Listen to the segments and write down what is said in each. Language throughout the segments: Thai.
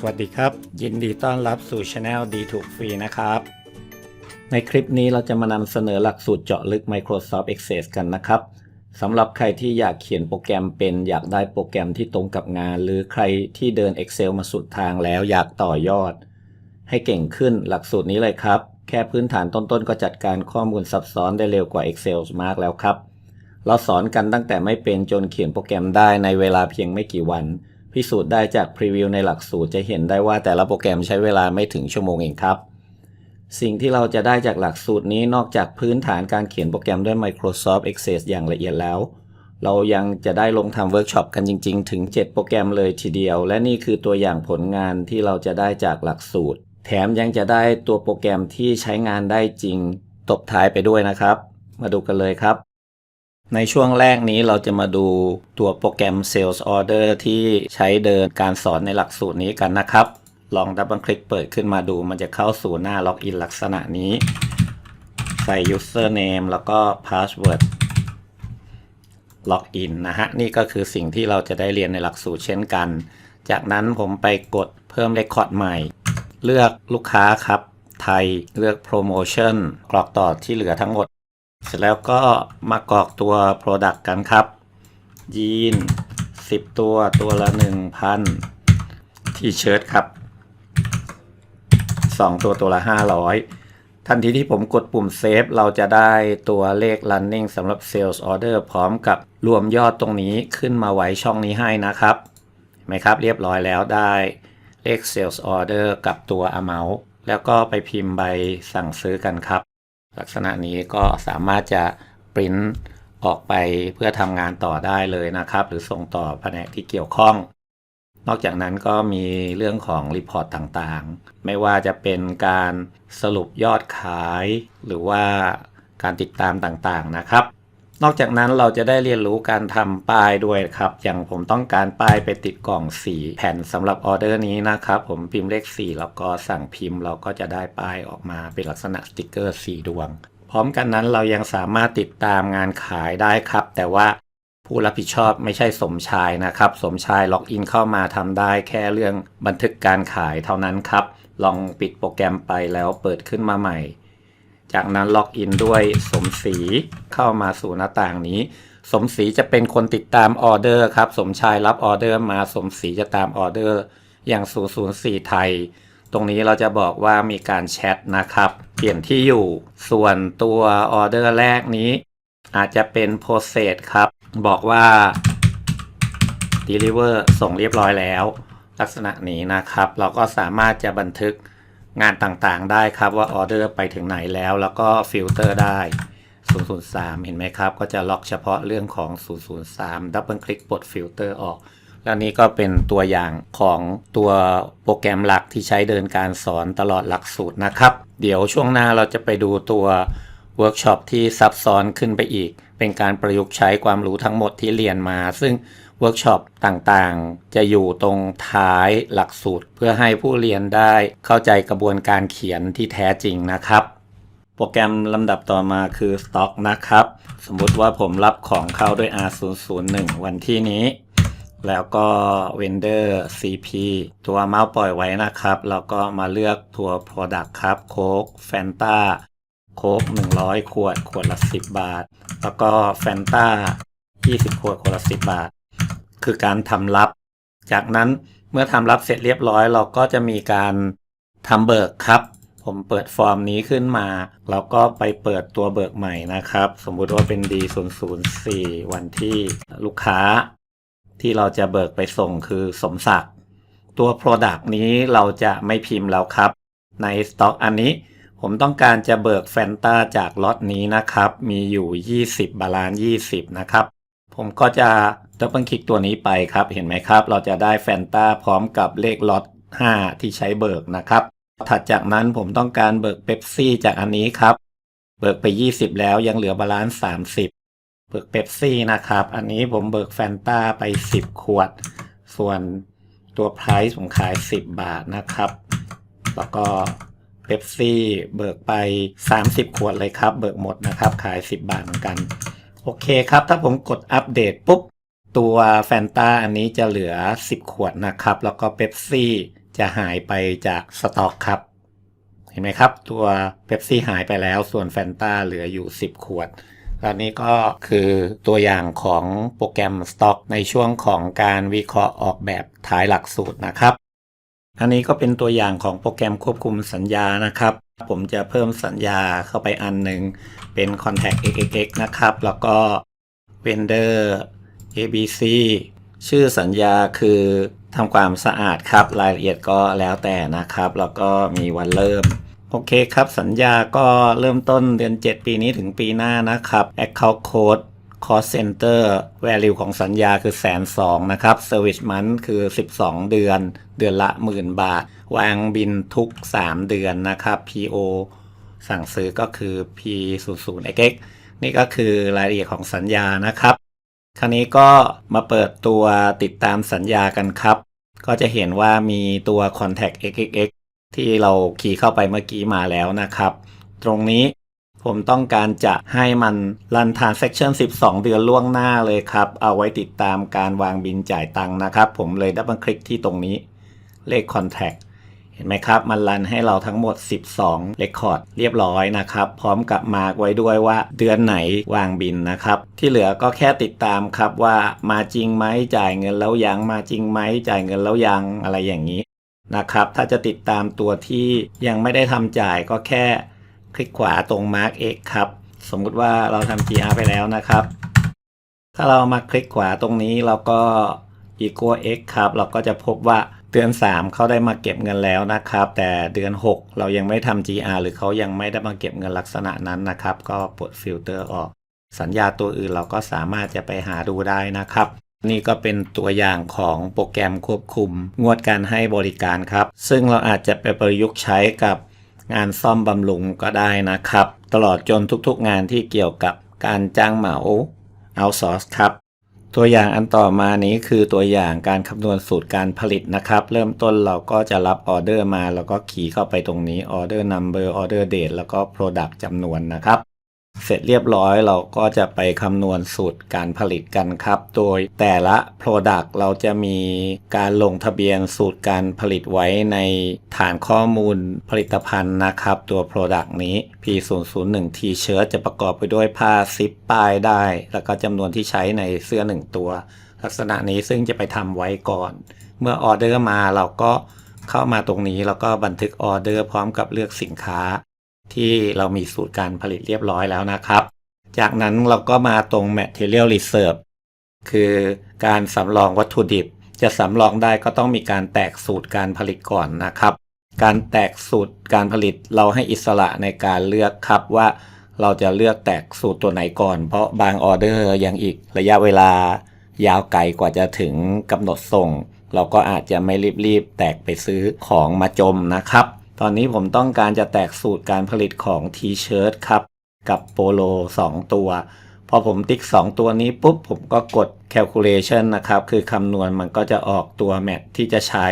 สวัสดีครับ ยินดีต้อนรับสู่ช anel ดีถูกฟรีนะครับ ในคลิปนี้เราจะมานำเสนอหลักสูตรเจาะลึก Microsoft Access กันนะครับสำหรับใครที่อยากเขียนโปรแกรมเป็น อยากได้โปรแกรมที่ตรงกับงาน หรือใครที่เดิน Excel มาสุดทางแล้วอยากต่อยอด ให้เก่งขึ้นหลักสูตรนี้เลยครับ แค่พื้นฐานต้นๆ ก็จัดการข้อมูลซับซ้อนได้เร็วกว่า Excel มากแล้วครับ เราสอนกันตั้งแต่ไม่เป็นจนเขียนโปรแกรมได้ในเวลาเพียงไม่กี่วัน พิสูจน์ได้จากพรีวิวในหลักสูตรจะเห็นได้ว่าแต่ละโปรแกรมใช้เวลาไม่ถึงชั่วโมงเองครับ สิ่งที่เราจะได้จากหลักสูตรนี้นอกจากพื้นฐานการเขียนโปรแกรมด้วย Microsoft Access อย่างละเอียดแล้ว เรายังจะได้ลงทำเวิร์กช็อปกันจริง ๆ ถึง 7 โปรแกรมเลยทีเดียว และนี่คือตัวอย่างผลงานที่เราจะได้จากหลักสูตร แถมยังจะได้ตัวโปรแกรมที่ใช้งานได้จริง ตบท้ายไปด้วยนะครับ มาดูกันเลยครับ ในช่วงแรกนี้เราจะมาดูตัวโปรแกรม Sales Order ที่ใช้เดินการสอนในหลักสูตรนี้กันนะครับ ลองดับเบิลคลิกเปิดขึ้นมาดู มันจะเข้าสู่หน้าล็อกอินลักษณะนี้ ใส่ username แล้วก็ password ล็อกอินนะฮะ นี่ก็คือสิ่งที่เราจะได้เรียนในหลักสูตรเช่นกัน จากนั้นผมไปกดเพิ่มเรคคอร์ดใหม่ เลือกลูกค้าครับ ไทย เลือก promotion กรอกต่อที่เหลือทั้งหมด เสร็จแล้วก็มากรอกตัว Product กันครับ ยีน 10 ตัวตัวละ 1,000 ที่เชิ้ตครับ 2 ตัวตัวละ 500 ทันทีที่ผมกดปุ่มเซฟเราจะได้ตัวเลข running สำหรับ Sales Order พร้อมกับรวมยอดตรงนี้ขึ้นมาไว้ช่องนี้ให้นะครับไหมครับเรียบร้อยแล้วได้เลข Sales Order กับตัว Amount แล้วก็ไปพิมพ์ใบสั่งซื้อกันครับ ลักษณะนี้ก็สามารถจะปริ้นออกไปเพื่อทำงานต่อได้เลยนะครับ หรือส่งต่อแผนกที่เกี่ยวข้อง นอกจากนั้นก็มีเรื่องของรีพอร์ตต่างๆ ไม่ว่าจะเป็นการสรุปยอดขาย หรือว่าการติดตามต่างๆนะครับ นอกจากนั้นเราจะได้เรียนรู้การทำป้ายด้วยครับ อย่างผมต้องการป้ายไปติดกล่อง4แผ่นสำหรับออเดอร์นี้นะครับ ผมพิมพ์เลข 4 แล้วก็สั่งพิมพ์ เราก็จะได้ป้ายออกมาเป็นลักษณะสติกเกอร์4ดวง พร้อมกันนั้นเรายังสามารถติดตามงานขายได้ครับ แต่ว่าผู้รับผิดชอบไม่ใช่สมชายนะครับ สมชายล็อกอินเข้ามาทำได้แค่เรื่องบันทึกการขายเท่านั้นครับ ลองปิดโปรแกรมไปแล้วเปิดขึ้นมาใหม่ จากนั้นล็อกอินด้วยสมศรีเข้ามาสู่หน้าต่างนี้ สมศรีจะเป็นคนติดตามออเดอร์ครับ สมชายรับออเดอร์มาสมศรีจะตามออเดอร์อย่าง 004 ไทย ตรงนี้เราจะบอกว่ามีการแชทนะครับ เปลี่ยนที่อยู่ ส่วนตัวออเดอร์แรกนี้ อาจจะเป็นโปรเซสครับ บอกว่า deliver ส่งเรียบร้อยแล้ว ลักษณะนี้นะครับ เราก็สามารถจะบันทึก งานต่างๆได้ครับว่าออเดอร์ไปถึงไหนแล้ว แล้วก็ฟิลเตอร์ได้ 003 เห็นไหมครับ ก็จะล็อกเฉพาะเรื่องของ 003 ดับเบิลคลิกปลดฟิลเตอร์ออกแล้วนี้ก็เป็นตัวอย่างของตัวโปรแกรมหลักที่ใช้เดินการสอนตลอดหลักสูตรนะครับ เดี๋ยวช่วงหน้าเราจะไปดูตัวเวิร์กช็อปที่ซับซ้อนขึ้นไปอีก เป็นการประยุกต์ใช้ความรู้ทั้งหมดที่เรียนมา ซึ่ง เวิร์กช็อปต่างๆ จะอยู่ตรงท้ายหลักสูตร เพื่อให้ผู้เรียนได้เข้าใจกระบวนการเขียนที่แท้จริงนะครับ โปรแกรมลำดับต่อมาคือ Stock นะครับ สมมุติว่าผมรับของเข้าด้วย R001 วันที่นี้ แล้วก็ Vendor CP ตัวเมาส์ปล่อยไว้นะครับ แล้วก็มาเลือกตัว Product ครับโค้กแฟนตาโค้ก100 ขวด ขวดละ 10 บาท แล้วก็แฟนตา20 ขวด ขวดละ 10 บาท คือการทำรับ จากนั้นเมื่อทำรับเสร็จเรียบร้อย เราก็จะมีการทำเบิกครับ ผมเปิดฟอร์มนี้ขึ้นมาแล้วก็ไปเปิดตัวเบิกใหม่นะครับ สมมุติว่าเป็น D004 วันที่ลูกค้า ที่เราจะเบิกไปส่งคือสมศักดิ์ตัว Product นี้เราจะไม่พิมพ์แล้วครับ ในสต็อกอันนี้ผมต้องการจะเบิกแฟนตาจากล็อตนี้นะครับ มีอยู่ 20 บาลานซ์20 นะครับ ผมก็จะ ดับเบิลคลิกตัวนี้ไปครับเห็นไหมครับ เราจะได้แฟนตาพร้อมกับเลขล็อต5 ที่ใช้เบิกนะครับ ถัดจากนั้นผมต้องการเบิกเ e ปซี่จากอันนี้ครับ เบิกไป 20 แล้วยังเหลือบาลานซ์30 เบิกเ e ปซี่นะครับ อันนี้ผมเบิกแฟนตาไป 10 ขวด ส่วนตัวไพรซ์ผมขาย 10 บาทนะครับ แล้วก็เ e ปซี่เบิกไป 30 ขวดเลยครับ เบิกหมดนะครับ ขาย 10 บาทเหมือนกัน โอเคครับ ถ้าผมกดอัปเดตปุ๊บ ตัวแฟนตาอันนี้จะเหลือ 10 ขวดนะครับ แล้วก็เ e ปซี่จะหายไปจากสต็อกครับ เห็นไหมครับ ตัวเ e p ซี่หายไปแล้วส่วนแฟนตาเหลืออยู่ 10 ขวดแล้วนี้ก็คือตัวอย่างของโปรแกรมสต็อกในช่วงของการวิเคราะห์ออกแบบท้ายหลักสูตรนะครับ อันนี้ก็เป็นตัวอย่างของโปรแกรมควบคุมสัญญานะครับ ผมจะเพิ่มสัญญาเข้าไปอันหนึ่งเป็น contact xxx นะครับ แล้วก็ vendor abc ชื่อสัญญาคือทำความสะอาดครับ รายละเอียดก็แล้วแต่นะครับ แล้วก็มีวันเริ่ม โอเคครับ สัญญาก็เริ่มต้นเดือน 7 ปีนี้ถึงปีหน้านะครับ Account Code Cost Center Value ของสัญญาคือแสนสองนะครับ Service Month คือ 12 เดือน เดือนละหมื่นบาท วางบินทุก 3 เดือนนะครับ PO สั่งซื้อก็คือ P 0 0 x x นี่ก็คือรายละเอียดของสัญญานะครับ คราวนี้ก็มาเปิดตัวติดตามสัญญากันครับ ก็จะเห็นว่ามีตัว contact xxx ที่เราคีย์เข้าไปเมื่อกี้มาแล้วนะครับ ตรงนี้ผมต้องการจะให้มันรัน transaction 12 เดือนล่วงหน้าเลยครับ เอาไว้ติดตามการวางบินจ่ายตังค์นะครับ ผมเลยดับเบิลคลิกที่ตรงนี้เลข contact เห็นไหมครับ มันรันให้เราทั้งหมด 12 Record เรียบร้อยนะครับ พร้อมกับมาร์กไว้ด้วยว่าเดือนไหนวางบินนะครับ ที่เหลือก็แค่ติดตามครับว่ามาจริงไหมจ่ายเงินแล้วยังมาจริงไหมจ่ายเงินแล้วยังอะไรอย่างนี้นะครับถ้าจะติดตามตัวที่ยังไม่ได้ทำจ่ายก็แค่คลิกขวาตรง Mark X ครับ สมมุติว่าเราทำ GR ไปแล้วนะครับ ถ้าเรามาคลิกขวาตรงนี้เราก็ equal x ครับ เราก็จะพบว่า ดือน 3 เขาได้มาเก็บเงินแล้วนะครับ แต่เดือน 6 เรายังไม่ทำ GR หรือเขายังไม่ได้มาเก็บเงินลักษณะนั้นนะครับ ก็ปลดฟิลเตอร์ออก สัญญาตัวอื่นเราก็สามารถจะไปหาดูได้นะครับนี่ก็เป็นตัวอย่างของโปรแกรมควบคุม งวดการให้บริการครับ ซึ่งเราอาจจะไปประยุกต์ใช้กับงานซ่อมบำรุงก็ได้นะครับ ตลอดจนทุกๆงานที่เกี่ยวกับการจ้างเหมา outsource ครับ ตัวอย่างอันต่อมานี้คือตัวอย่างการคำนวณสูตรการผลิตนะครับ เริ่มต้นเราก็จะรับออเดอร์มา แล้วก็ขีย์เข้าไปตรงนี้ออเดอร์นัมเบอร์ออเดอร์เดทแล้วก็ product จำนวนนะครับ เสร็จเรียบร้อยเราก็จะไปคำนวณสูตรการผลิตกันครับ โดยแต่ละ Product เราจะมีการลงทะเบียนสูตรการผลิตไว้ในฐานข้อมูลผลิตภัณฑ์นะครับ ตัว Product นี้ P001 T-shirt จะประกอบไปด้วยผ้าซิปป้ายได้ แล้วก็จำนวนที่ใช้ในเสื้อ 1 ตัว ลักษณะนี้ซึ่งจะไปทำไว้ก่อน เมื่อออเดอร์มาเราก็เข้ามาตรงนี้แล้วก็บันทึกออเดอร์พร้อมกับเลือกสินค้า ที่เรามีสูตรการผลิตเรียบร้อยแล้วนะครับ จากนั้นเราก็มาตรง Material Reserve คือการสำรองวัตถุดิบ จะสำรองได้ก็ต้องมีการแตกสูตรการผลิตก่อนนะครับ การแตกสูตรการผลิตเราให้อิสระในการเลือกครับว่าเราจะเลือกแตกสูตรตัวไหนก่อน เพราะบางออเดอร์ยังอีกระยะเวลายาวไกลกว่าจะถึงกำหนดส่ง เราก็อาจจะไม่รีบๆ แตกไปซื้อของมาจมนะครับ ตอนนี้ผมต้องการจะแตกสูตรการผลิตของ T-shirt ครับ กับโปโล 2 ตัว พอผมติ๊ก 2 ตัวนี้ปุ๊บ ผมก็กด calculation นะครับ คือคำนวณมันก็จะออกตัวแมทที่จะใช้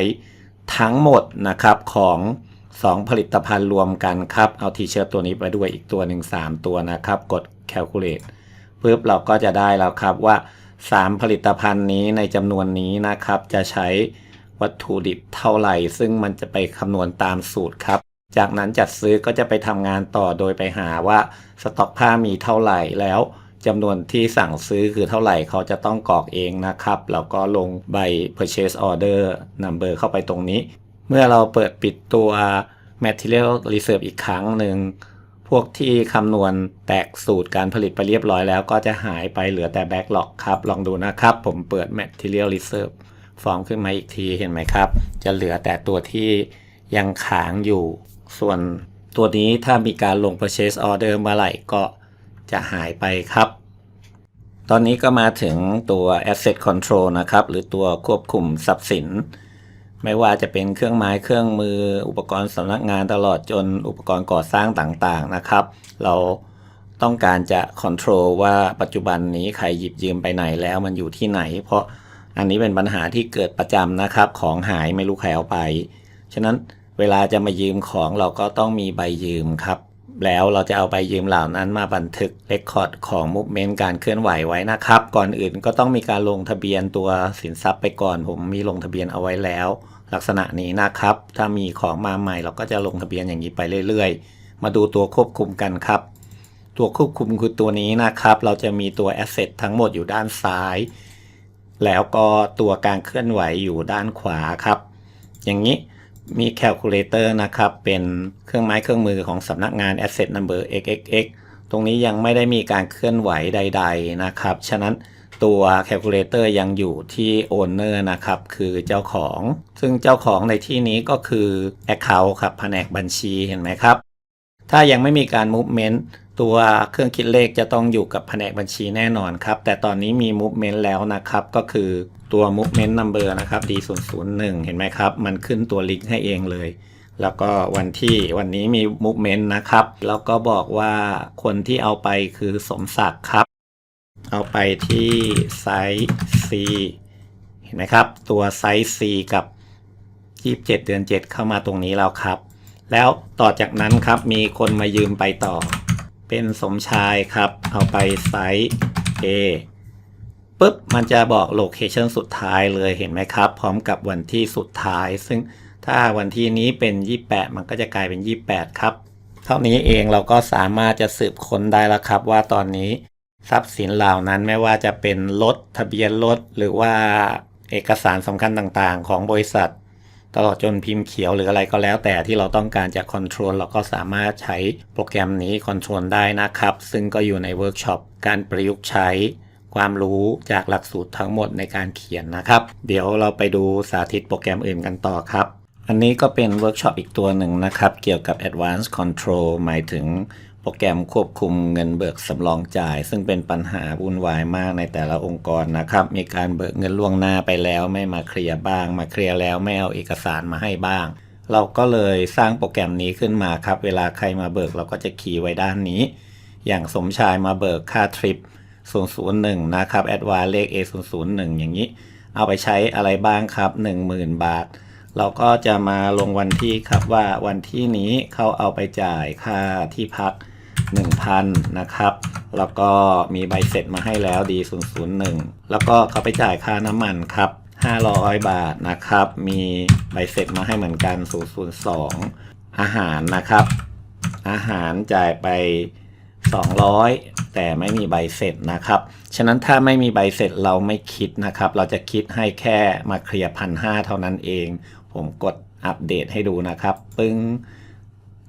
ทั้งหมดนะครับของ 2 ผลิตภัณฑ์รวมกันครับ เอา T-shirt ตัวนี้ไปด้วยอีกตัวหนึ่ง3 ตัวนะครับ กด calculate ปุ๊บเราก็จะได้แล้วครับว่า 3 ผลิตภัณฑ์นี้ในจำนวนนี้นะครับจะใช้ วัตถุดิบเท่าไหร่ ซึ่งมันจะไปคำนวณตามสูตรครับ จากนั้นจัดซื้อก็จะไปทำงานต่อโดยไปหาว่าสต็อกผ้ามีเท่าไหร่แล้วจำนวนที่สั่งซื้อคือเท่าไหร่เขาจะต้องกรอกเองนะครับ แล้วก็ลงใบ purchase order number เข้าไปตรงนี้ เมื่อเราเปิดปิดตัว material reserve อีกครั้งหนึ่ง พวกที่คำนวณแตกสูตรการผลิตไปเรียบร้อยแล้วก็จะหายไปเหลือแต่ backlog ครับ ลองดูนะครับ ผมเปิด material reserve ฟอร์มขึ้นมาอีกทีเห็นไหมครับ จะเหลือแต่ตัวที่ยังค้างอยู่ ส่วนตัวนี้ถ้ามีการลง purchase order เมื่อไหร่ก็จะหายไปครับ ตอนนี้ก็มาถึงตัว asset control นะครับ หรือตัวควบคุมทรัพย์สิน ไม่ว่าจะเป็นเครื่องไม้เครื่องมือ อุปกรณ์สำนักงานตลอดจนอุปกรณ์ก่อสร้างต่างๆนะครับ เราต้องการจะ control ว่าปัจจุบันนี้ใครหยิบยืมไปไหนแล้วมันอยู่ที่ไหน เพราะ อันนี้เป็นปัญหาที่เกิดประจำนะครับ ของหายไม่รู้ใครเอาไป ฉะนั้นเวลาจะมายืมของเราก็ต้องมีใบยืมครับ แล้วเราจะเอาใบยืมเหล่านั้นมาบันทึกเรคคอร์ดของมูฟเมนต์การเคลื่อนไหวไว้นะครับ ก่อนอื่นก็ต้องมีการลงทะเบียนตัวสินทรัพย์ไปก่อน ผมมีลงทะเบียนเอาไว้แล้ว ลักษณะนี้นะครับ ถ้ามีของมาใหม่เราก็จะลงทะเบียนอย่างนี้ไปเรื่อย ๆ มาดูตัวควบคุมกันครับ ตัวควบคุมคือตัวนี้นะครับ เราจะมีตัว Asset ทั้งหมดอยู่ด้านซ้าย แล้วก็ตัวการเคลื่อนไหวอยู่ด้านขวาครับ อย่างนี้มี Calculator นะครับ เป็นเครื่องไม้เครื่องมือของสำนักงาน Asset Number XXX ตรงนี้ยังไม่ได้มีการเคลื่อนไหวใด ๆนะครับ ฉะนั้นตัว Calculator ยังอยู่ที่ Owner นะครับ คือเจ้าของ ซึ่งเจ้าของในที่นี้ก็คือ Account ครับแผนกบัญชีเห็นไหมครับ ถ้ายังไม่มีการ movement ตัวเครื่องคิดเลขจะต้องอยู่กับแผนกบัญชีแน่นอนครับ แต่ตอนนี้มี movement แล้วนะครับ ก็คือตัว movement number นะครับ D001 เห็นไหมครับ มันขึ้นตัวลิงก์ให้เองเลย แล้วก็วันที่วันนี้มี movement นะครับ แล้วก็บอกว่าคนที่เอาไปคือสมศักดิ์ครับ เอาไปที่ไซส์ C เห็นไหมครับ ตัวไซส์ C กับ 27 เดือน 7 เข้ามาตรงนี้แล้วครับ แล้วต่อจากนั้นครับมีคนมายืมไปต่อ เป็นสมชายครับ เอาไปไซส์ A ปุ๊บมันจะบอกโลเคชันสุดท้ายเลยเห็นไหมครับ พร้อมกับวันที่สุดท้าย ซึ่งถ้าวันที่นี้เป็น 28 มันก็จะกลายเป็น 28 ครับ เท่านี้เองเราก็สามารถจะสืบค้นได้แล้วครับ ว่าตอนนี้ทรัพย์สินเหล่านั้นไม่ว่าจะเป็นรถทะเบียนรถหรือว่าเอกสารสำคัญต่างๆ ของบริษัท ตลอดจนพิมพ์เขียวหรืออะไรก็แล้ว แต่ที่เราต้องการจะคอนโทรลเราก็สามารถใช้โปรแกรมนี้คอนโทรลได้นะครับ ซึ่งก็อยู่ในเวิร์กช็อปการประยุกต์ใช้ความรู้จากหลักสูตรทั้งหมดในการเขียนนะครับ เดี๋ยวเราไปดูสาธิตโปรแกรมอื่นกันต่อครับ อันนี้ก็เป็นเวิร์กช็อปอีกตัวหนึ่งนะครับ เกี่ยวกับ Advanced Control หมายถึง โปรแกรมควบคุมเงินเบิกสำรองจ่าย ซึ่งเป็นปัญหาวุ่นวายมากในแต่ละองค์กรนะครับ มีการเบิกเงินล่วงหน้าไปแล้วไม่มาเคลียร์บ้าง มาเคลียร์แล้วไม่เอาเอกสารมาให้บ้าง เราก็เลยสร้างโปรแกรมนี้ขึ้นมาครับ เวลาใครมาเบิกเราก็จะคีย์ไว้ด้านนี้ อย่างสมชายมาเบิกค่าทริป 001 นะครับแอดวานเลข A001 อย่างนี้ เอาไปใช้อะไรบ้างครับ 10,000 บาท เราก็จะมาลงวันที่ครับว่าวันที่นี้เขาเอาไปจ่ายค่าที่พัก 1,000นะครับแล้วก็มีใบเสร็จมาให้แล้ว D001 แล้วก็เขาไปจ่ายค่าน้ำมันครับ500 บาทนะครับ มีใบเสร็จมาให้เหมือนกัน 002 อาหารนะครับ อาหารจ่ายไป 200 แต่ไม่มีใบเสร็จนะครับ ฉะนั้นถ้าไม่มีใบเสร็จเราไม่คิดนะครับ เราจะคิดให้แค่มาเคลียร์พันห้าเท่านั้นเอง ผมกดอัปเดตให้ดูนะครับ ปึ้ง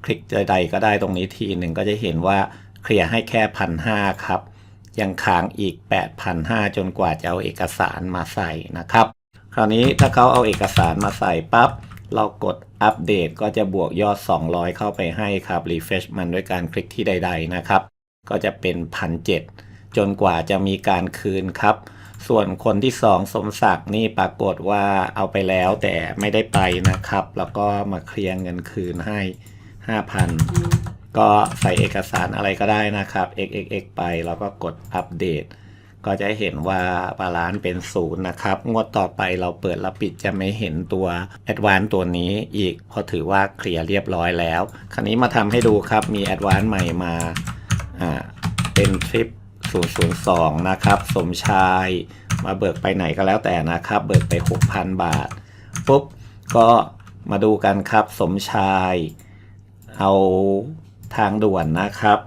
คลิกใดๆก็ได้ตรงนี้ทีหนึ่งก็จะเห็นว่าเคลียร์ให้แค่พันห้าครับ ยังค้างอีก 8,500 จนกว่าจะเอาเอกสารมาใส่นะครับ คราวนี้ถ้าเขาเอาเอกสารมาใส่ปั๊บเรากดอัปเดตก็จะบวกยอด 200 เข้าไปให้ครับ refresh มันด้วยการคลิกที่ใด ๆ นะครับ ก็จะเป็น 1,700 จนกว่าจะมีการคืนครับ ส่วนคนที่ 2 สมศักดิ์นี่ปรากฏว่าเอาไปแล้วแต่ไม่ได้ไปนะครับ แล้วก็มาเคลียร์เงินคืนให้ 5,000 ก็ใส่เอกสารอะไรก็ได้นะครับ xxx ไปแล้วก็กดอัปเดต ก็จะเห็นว่าบาลานซ์เป็นศูนย์นะครับ งวดต่อไปเราเปิดแล้วปิดจะไม่เห็นตัว a d v a n c e ตัวนี้อีกพราะถือว่าเคลียร์เรียบร้อยแล้ว คราวนี้มาทำให้ดูครับ มี a d v a n c e ใหม่มา อ่า เป็นทริป002 นะครับ สมชาย มาเบิกไปไหนก็แล้วแต่นะครับ เบิกไป 6,000 บาท ปุ๊บ ก็มาดูกันครับ สมชาย เอาทางด่วนนะครับ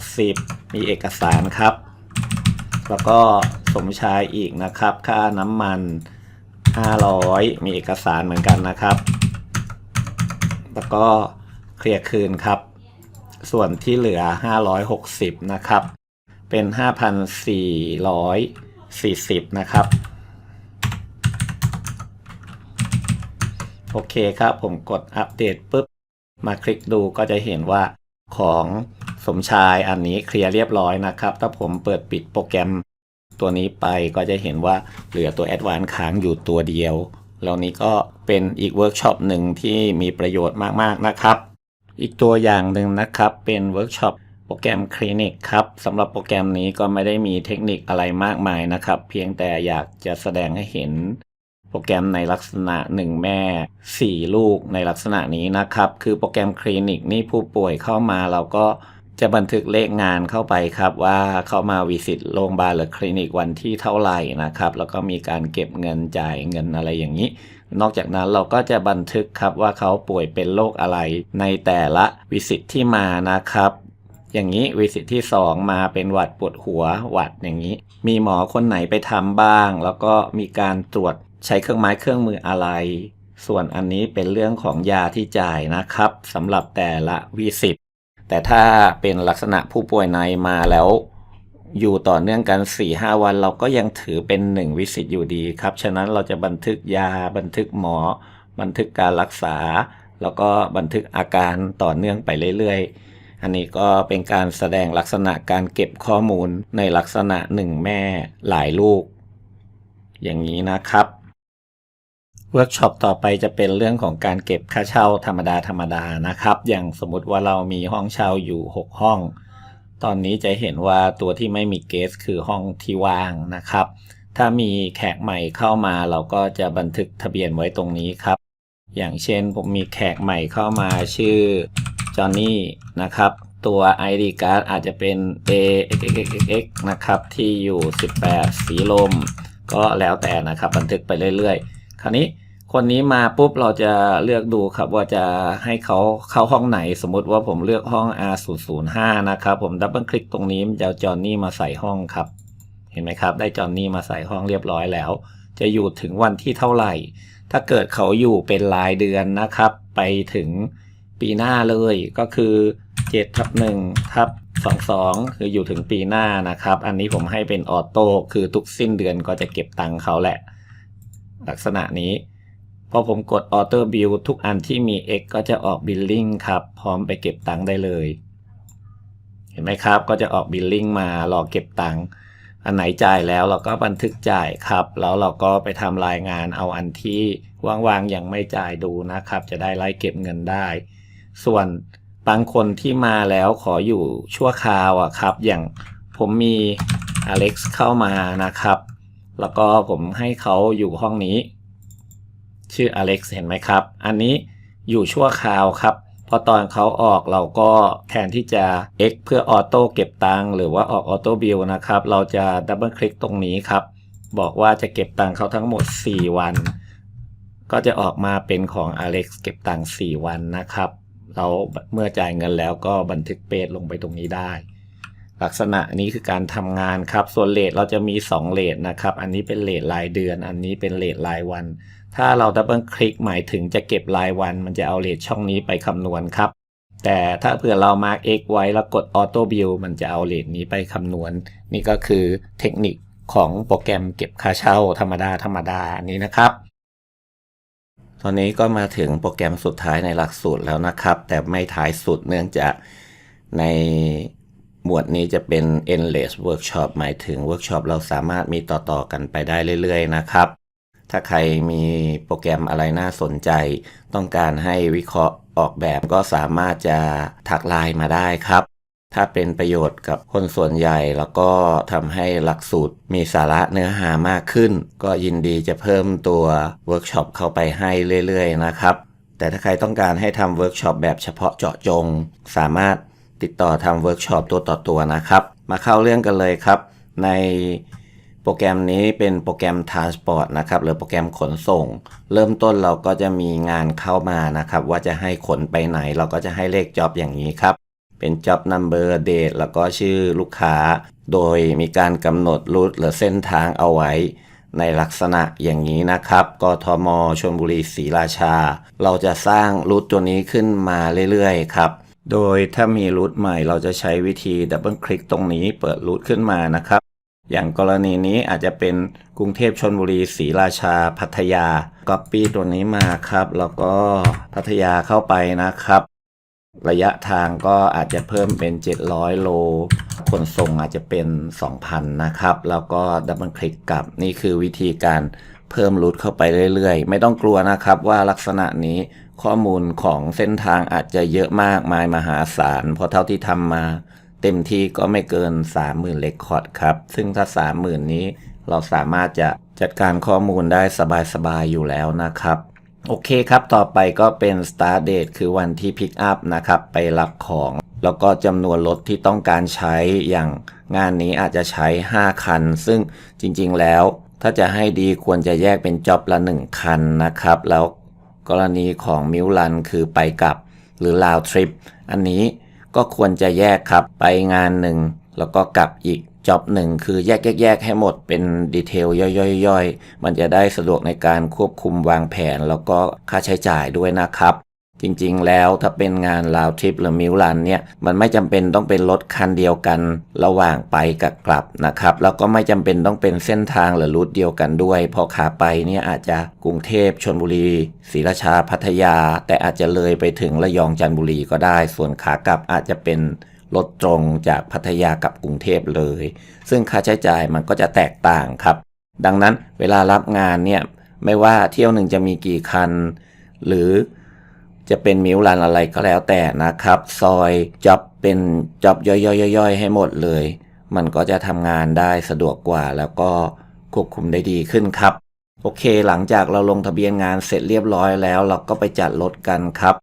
60 มีเอกสารครับ แล้วก็สมชายอีกนะครับ ค่าน้ำมัน 500 มีเอกสารเหมือนกันนะครับ แล้วก็เคลียร์คืนครับ ส่วนที่เหลือ 560 นะครับ เป็น 5,440 นะครับโอเคครับ ผมกดอัปเดตปุ๊บ มาคลิกดูก็จะเห็นว่าของสมชายอันนี้เคลียร์เรียบร้อยนะครับ ถ้าผมเปิดปิดโปรแกรมตัวนี้ไปก็จะเห็นว่าเหลือตัว a d v a n c e ค้างอยู่ตัวเดียว แล้วนี้ก็เป็นอีกเวิร์กช็อปหนึ่งที่มีประโยชน์มากๆนะครับ อีกตัวอย่างหนึ่งนะครับเป็นเวิร์กช็อปโปรแกรมคลินิกครับสำหรับโปรแกรมนี้ก็ไม่ได้มีเทคนิคอะไรมากมายนะครับ เพียงแต่อยากจะแสดงให้เห็น โปรแกรมในลักษณะ 1 แม่ 4 ลูกในลักษณะนี้นะครับ คือโปรแกรมคลินิกนี่ผู้ป่วยเข้ามาเราก็จะบันทึกเลขงานเข้าไปครับว่าเข้ามาวิสิตโรงพยาบาลหรือคลินิกวันที่เท่าไหร่นะครับ แล้วก็มีการเก็บเงินจ่ายเงินอะไรอย่างนี้ นอกจากนั้นเราก็จะบันทึกครับว่าเขาป่วยเป็นโรคอะไรในแต่ละวิสิตที่มานะครับอย่างนี้วิสิตที่ 2 มาเป็นหวัดปวดหัวหวัดอย่างนี้ มีหมอคนไหนไปทำบ้าง แล้วก็มีการตรวจ ใช้เครื่องไม้เครื่องมืออะไร ส่วนอันนี้เป็นเรื่องของยาที่จ่ายนะครับสำหรับแต่ละวิสิตแต่ถ้าเป็นลักษณะผู้ป่วยในมาแล้ว อยู่ต่อเนื่องกัน 4-5 วันเราก็ยังถือเป็น 1 วิสิตอยู่ดีครับ ฉะนั้นเราจะบันทึกยาบันทึกหมอ บันทึกการรักษา แล้วก็บันทึกอาการต่อเนื่องไปเรื่อยๆ อันนี้ก็เป็นการแสดงลักษณะการเก็บข้อมูลในลักษณะหนึ่งแม่หลายลูก อย่างนี้นะครับ เวิร์กช็อปต่อไปจะเป็นเรื่องของการเก็บค่าเช่าธรรมดาธรรมดานะครับ อย่างสมมติว่าเรามีห้องเช่าอยู่ 6 ห้อง ตอนนี้จะเห็นว่าตัวที่ไม่มีเกสคือห้องที่ว่างนะครับ ถ้ามีแขกใหม่เข้ามาเราก็จะบันทึกทะเบียนไว้ตรงนี้ครับ อย่างเช่นผมมีแขกใหม่เข้ามาชื่อจอห์นนี่นะครับ ตัว ID card อาจจะเป็น AXXX นะครับ ที่อยู่ 18 สีลม ก็แล้วแต่นะครับ บันทึกไปเรื่อยๆ คราวนี้ คนนี้มาปุ๊บเราจะเลือกดูครับว่าจะให้เขาเข้าห้องไหนสมมติว่าผมเลือกห้อง R005 นะครับ ผมดับเบิลคลิกตรงนี้มันจะจอห์นนี่มาใส่ห้องครับ เห็นไหมครับ ได้จอห์นนี่มาใส่ห้องเรียบร้อยแล้ว จะอยู่ถึงวันที่เท่าไหร่ ถ้าเกิดเขาอยู่เป็นรายเดือนนะครับ ไปถึงปีหน้าเลยก็คือ7ทับ1ทับ22 คืออยู่ถึงปีหน้านะครับ อันนี้ผมให้เป็นออโต้คือทุกสิ้นเดือนก็จะเก็บตังค์เขาแหละ ลักษณะนี้ พอผมกดออโต้บิลทุกอันที่มี X ก็จะออกบิลลิ่งครับ พร้อมไปเก็บตังค์ได้เลย เห็นไหมครับ ก็จะออกบิลลิ่งมารอเก็บตังค์อันไหนจ่ายแล้วเราก็บันทึกจ่ายครับ แล้วเราก็ไปทำรายงานเอาอันที่ว่างๆยังไม่จ่ายดูนะครับ จะได้ไล่เก็บเงินได้ ส่วนบางคนที่มาแล้วขออยู่ชั่วคราวอะครับ อย่างผมมีอเล็กซ์เข้ามานะครับ แล้วก็ผมให้เขาอยู่ห้องนี้ ชื่ออเล็กซ์เห็นไหมครับ อันนี้อยู่ชั่วคราวครับพอตอนเขาออกเราก็แทนที่จะ X เพื่อออโต้เก็บตังหรือว่าออกออโต้บิลนะครับ เราจะดับเบิลคลิกตรงนี้ครับ บอกว่าจะเก็บตังเขาทั้งหมด 4 วัน ก็จะออกมาเป็นของ Alex เก็บตังค์4วันนะครับ เราเมื่อจ่ายเงินแล้วก็บันทึกเปดลงไปตรงนี้ได้ ลักษณะนี้คือการทำงานครับ ส่วนเลทเราจะมี 2เลทนะครับ อันนี้เป็นเลทรายเดือน อันนี้เป็นเลทรายวัน ถ้าเราดับเบิลคลิกหมายถึงจะเก็บรายวัน มันจะเอาเลทช่องนี้ไปคำนวณครับ แต่ถ้าเผื่อเรามาร์ก X ไว้แล้วกด Auto Bill มันจะเอาเลทนี้ไปคำนวณ นี่ก็คือเทคนิคของโปรแกรมเก็บค่าเช่าธรรมดาธรรมดาอันนี้นะครับ ตอนนี้ก็มาถึงโปรแกรมสุดท้ายในหลักสูตรแล้วนะครับ แต่ไม่ท้ายสุดเนื่องจากในหมวดนี้จะเป็น endless workshop หมายถึงเวิร์กช็อปเราสามารถมีต่อๆกันไปได้เรื่อยๆนะครับ ถ้าใครมีโปรแกรมอะไรน่าสนใจ ต้องการให้วิเคราะห์ออกแบบก็สามารถจะทักลน์มาได้ครับ ถ้าเป็นประโยชน์กับคนส่วนใหญ่แล้วก็ทำให้หลักสูตรมีสาระเนื้อหามากขึ้น ก็ยินดีจะเพิ่มตัวเวิร์กช็อปเข้าไปให้เรื่อยๆนะครับ แต่ถ้าใครต้องการให้ทำเวิร์กช็อปแบบเฉพาะเจาะจง สามารถติดต่อทำเวิร์กช็อปตัวต่อตัวนะครับ มาเข้าเรื่องกันเลยครับ ใน โปรแกรมนี้เป็นโปรแกรม Transport นะครับหรือโปรแกรมขนส่ง เริ่มต้นเราก็จะมีงานเข้ามานะครับ ว่าจะให้ขนไปไหน เราก็จะให้เลขจ็อบอย่างนี้ครับ เป็น job number date แล้วก็ชื่อลูกค้า โดยมีการกำหนดรูทหรือเส้นทางเอาไว้ ในลักษณะอย่างนี้นะครับกทมชลบุรีศรีราชา เราจะสร้างรูทตัวนี้ขึ้นมาเรื่อยๆครับโดยถ้ามีรูทใหม่เราจะใช้วิธีดับเบิลคลิกตรงนี้เปิดรูทขึ้นมานะครับ อย่างกรณีนี้อาจจะเป็นกรุงเทพชนบุรีศรีราชาพัทยา Copy ตัวนี้มาครับ แล้วก็พัทยาเข้าไปนะครับ ระยะทางก็อาจจะเพิ่มเป็น 700 โลขนส่งอาจจะเป็น 2,000 นะครับ แล้วก็ดับเบิลคลิกกลับนี่คือวิธีการเพิ่มรูทเข้าไปเรื่อยๆ ไม่ต้องกลัวนะครับว่าลักษณะนี้ข้อมูลของเส้นทางอาจจะเยอะมากมายมหาศาลเพราะเท่าที่ทำมา เต็มที่ก็ไม่เกิน 30,000เลคคอร์ดครับ ซึ่งถ้า 30,000 นี้เราสามารถจะจัดการข้อมูลได้สบายๆ อยู่แล้วนะครับ โอเคครับ ต่อไปก็เป็น start date คือวันที่ pick up นะครับ ไปรับของ แล้วก็จำนวนรถที่ต้องการใช้อย่างงานนี้อาจจะใช้ 5 คัน ซึ่งจริงๆแล้ว ถ้าจะให้ดีควรจะแยกเป็นจ็อบละหนึ่งคันนะครับ แล้วกรณีของมิวลันคือไปกลับหรือลาวทริปอันนี้ ก็ควรจะแยกครับไปงานหนึ่ง แล้วก็กลับอีกจ็อบหนึ่งคือแยกแยกแยกให้หมดเป็นดีเทลย่อยๆๆมันจะได้สะดวกในการควบคุมวางแผน แล้วก็ค่าใช้จ่ายด้วยนะครับ จริงๆ แล้วถ้าเป็นงานลาวทริปหรือมิวลันเนี่ยมันไม่จำเป็นต้องเป็นรถคันเดียวกันระหว่างไปกับกลับนะครับแล้วก็ไม่จำเป็นต้องเป็นเส้นทางหรือรูทเดียวกันด้วย พอขาไปเนี่ยอาจจะกรุงเทพชนบุรีศรีราชาพัทยา แต่อาจจะเลยไปถึงระยองจันทบุรีก็ได้ ส่วนขากลับอาจจะเป็นรถตรงจากพัทยากับกรุงเทพเลย ซึ่งค่าใช้จ่ายมันก็จะแตกต่างครับ ดังนั้นเวลารับงานเนี่ยไม่ว่าเที่ยวหนึ่งจะมีกี่คัน หรือ จะเป็นมิวลันอะไรก็แล้วแต่นะครับ ซอยจ็อบเป็นจ็อบย่อยๆๆๆให้หมดเลย มันก็จะทำงานได้สะดวกกว่าแล้วก็ควบคุมได้ดีขึ้นครับ โอเค หลังจากเราลงทะเบียนงานเสร็จเรียบร้อยแล้ว เราก็ไปจัดรถกันครับ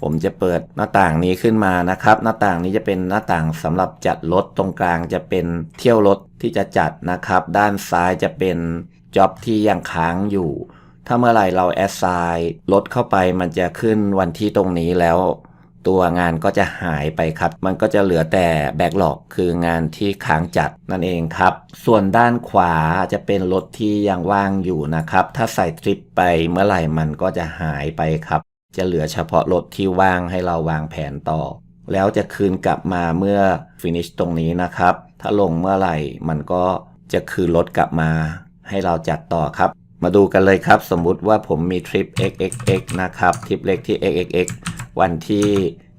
ผมจะเปิดหน้าต่างนี้ขึ้นมานะครับ หน้าต่างนี้จะเป็นหน้าต่างสำหรับจัดรถตรงกลางจะเป็นเที่ยวรถที่จะจัดนะครับ ด้านซ้ายจะเป็นจ็อบที่ยังค้างอยู่ ถ้าเมื่อไหร่เราแอดไซน์รถเข้าไปมันจะขึ้นวันที่ตรงนี้แล้วตัวงานก็จะหายไปครับ มันก็จะเหลือแต่แบ็กหลอกคืองานที่ค้างจัดนั่นเองครับ ส่วนด้านขวาจะเป็นรถที่ยังว่างอยู่นะครับ ถ้าใส่ทริปไปเมื่อไหร่มันก็จะหายไปครับ จะเหลือเฉพาะรถที่ว่างให้เราวางแผนต่อ แล้วจะคืนกลับมาเมื่อฟินิชตรงนี้นะครับ ถ้าลงเมื่อไหร่มันก็จะคืนรถกลับมาให้เราจัดต่อครับ มาดูกันเลยครับ สมมุติว่าผมมีทริป XXX นะครับทริปเล็กที่ XXX วันที่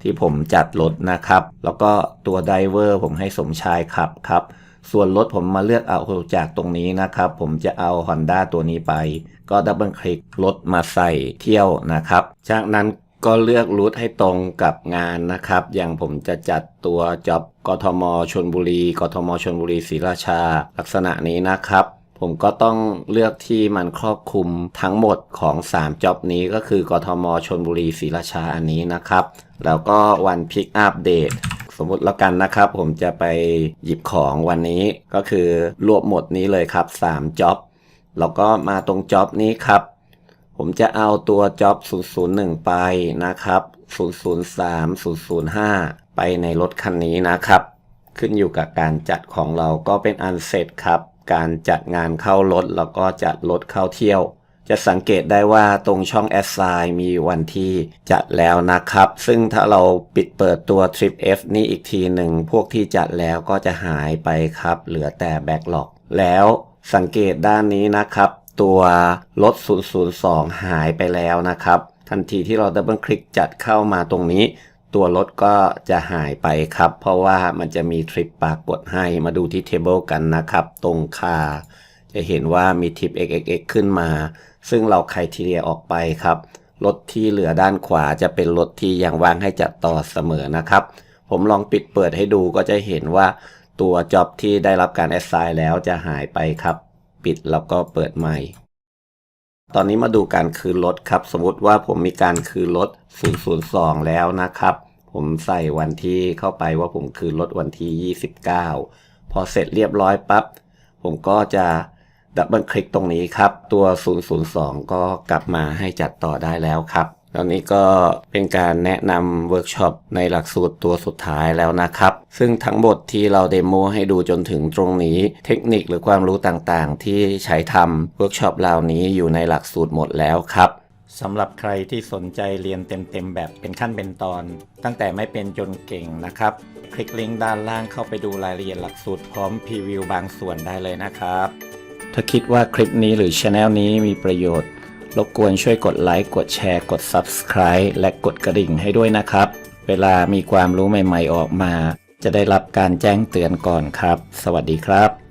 ที่ผมจัดรถนะครับ แล้วก็ตัวไดเวอร์ผมให้สมชายขับครับ ส่วนรถผมมาเลือกเอาจากตรงนี้นะครับ ผมจะเอา Honda ตัวนี้ไป ก็ดับเบิลคลิกรถมาใส่เที่ยวนะครับ จากนั้นก็เลือกรูทให้ตรงกับงานนะครับ อย่างผมจะจัดตัวจ็อบกทมชนบุรี กทมชนบุรีศรีราชา ลักษณะนี้นะครับ ผมก็ต้องเลือกที่มันครอบคลุมทั้งหมดของ 3จ็อบนี้ก็คือกทมชนบุรีศรีราชาอันนี้นะครับ แล้วก็วันพิกอัปเดตสมมุติแล้วกันนะครับ ผมจะไปหยิบของวันนี้ก็คือรวบหมดนี้เลยครับ3จ็อบแล้วก็มาตรงจ็อบนี้ครับ ผมจะเอาตัวจ็อบ001 ไปนะครับ 003 005 ไปในรถคันนี้นะครับ ขึ้นอยู่กับการจัดของเราก็เป็นอันเสร็จครับ การจัดงานเข้ารถแล้วก็จัดรถเข้าเที่ยว จะสังเกตได้ว่าตรงช่อง a s s i g n มีวันที่จัดแล้วนะครับ ซึ่งถ้าเราปิดเปิดตัว Trip F นี้อีกทีหนึ่ง พวกที่จัดแล้วก็จะหายไปครับ เหลือแต่ Backlog แล้วสังเกตด้านนี้นะครับ ตัวรถ002 หายไปแล้วนะครับ ทันทีที่เราดับเบิลคลิกจัดเข้ามาตรงนี้ ตัวรถก็จะหายไปครับ เพราะว่ามันจะมีทริปปรากฏให้มาดูที่เทเบิลกันนะครับ ตรงคาจะเห็นว่ามีทริป XXX ขึ้นมา ซึ่งเราไครทีเรียออกไปครับ รถที่เหลือด้านขวาจะเป็นรถที่ยังว่างให้จัดต่อเสมอนะครับ ผมลองปิดเปิดให้ดูก็จะเห็นว่าตัวจ็อบที่ได้รับการแอสไซน์แล้วจะหายไปครับ ปิดแล้วก็เปิดใหม่ ตอนนี้มาดูการคืนรถครับ สมมติว่าผมมีการคืนรถ002 แล้วนะครับ ผมใส่วันที่เข้าไปว่าผมคืนรถวันที่ 29 พอเสร็จเรียบร้อยปั๊บผมก็จะดับเบิลคลิกตรงนี้ครับ ตัว 002 ก็กลับมาให้จัดต่อได้แล้วครับ ตอนนี้ก็เป็นการแนะนำเวิร์กช็อปในหลักสูตรตัวสุดท้ายแล้วนะครับ ซึ่งทั้งหมดที่เราเดโมให้ดูจนถึงตรงนี้ เทคนิคหรือความรู้ต่างๆ ที่ใช้ทำเวิร์กช็อปเหล่านี้อยู่ในหลักสูตรหมดแล้วครับสำหรับใครที่สนใจเรียนเต็มๆ แบบเป็นขั้นเป็นตอน ตั้งแต่ไม่เป็นจนเก่งนะครับ คลิกลิงก์ด้านล่างเข้าไปดูรายละเอียดหลักสูตรพร้อมพรีวิวบางส่วนได้เลยนะครับ ถ้าคิดว่าคลิปนี้หรือ Channel นี้มีประโยชน์ รบกวนช่วยกดไลค์กดแชร์กด Subscribe และกดกระดิ่งให้ด้วยนะครับ เวลามีความรู้ใหม่ๆออกมา จะได้รับการแจ้งเตือนก่อนครับ สวัสดีครับ